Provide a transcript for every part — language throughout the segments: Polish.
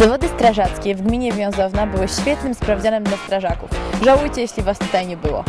Zawody strażackie w gminie Wiązowna były świetnym sprawdzianem dla strażaków. Żałujcie, jeśli was tutaj nie było.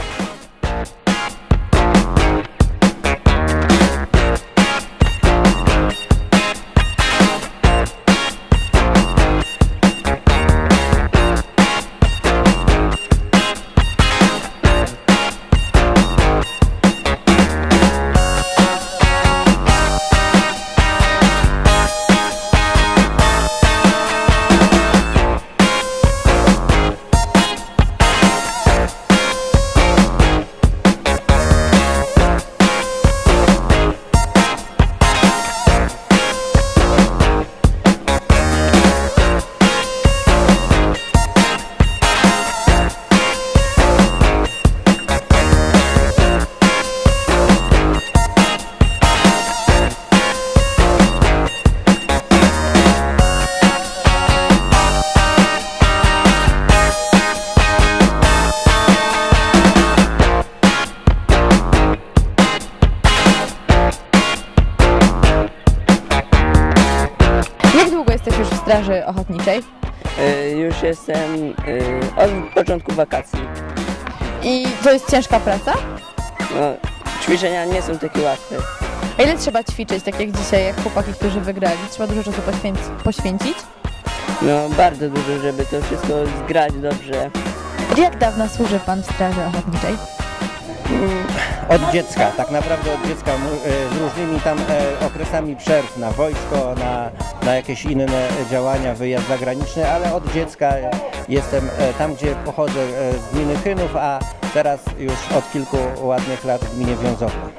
Straży Ochotniczej? Y, Już jestem y, od początku wakacji. I to jest ciężka praca? No, ćwiczenia nie są takie łatwe. A ile trzeba ćwiczyć, tak jak dzisiaj, jak chłopaki, którzy wygrali? Trzeba dużo czasu poświęc- poświęcić? No bardzo dużo, żeby to wszystko zgrać dobrze. Od jak dawna służy Pan w Straży Ochotniczej? Od dziecka, tak naprawdę od dziecka, e, z różnymi tam e, okresami przerw na wojsko, na, na jakieś inne działania, wyjazd zagraniczny, ale od dziecka jestem e, tam, gdzie pochodzę e, z gminy Chynów, a teraz już od kilku ładnych lat w gminie Wiązowna.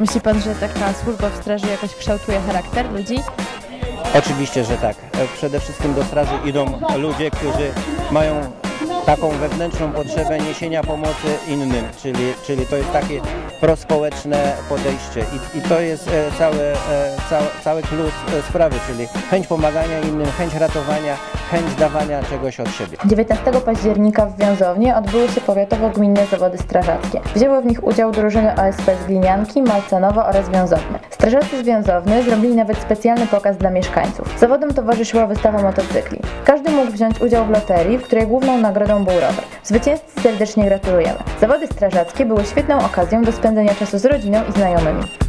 Myśli Pan, że taka służba w straży jakoś kształtuje charakter ludzi? Oczywiście, że tak. E, Przede wszystkim do straży idą ludzie, którzy mają taką wewnętrzną potrzebę niesienia pomocy innym, czyli, czyli to jest takie prospołeczne podejście. I, i to jest e, cały, e, cały, cały plus e, sprawy, czyli chęć pomagania innym, chęć ratowania, chęć dawania czegoś od siebie. 19 października w Wiązownie odbyły się powiatowo-gminne zawody strażackie. Wzięły w nich udział drużyny OSP z Glinianki, Malcanowa oraz Wiązowny. Strażacy z Wiązowny zrobili nawet specjalny pokaz dla mieszkańców. Zawodom towarzyszyła wystawa motocykli. Każdy mógł wziąć udział w loterii, w której główną nagrodą był rower. Zwycięzcy serdecznie gratulujemy. Zawody strażackie były świetną okazją do spędzenia czasu z rodziną i znajomymi.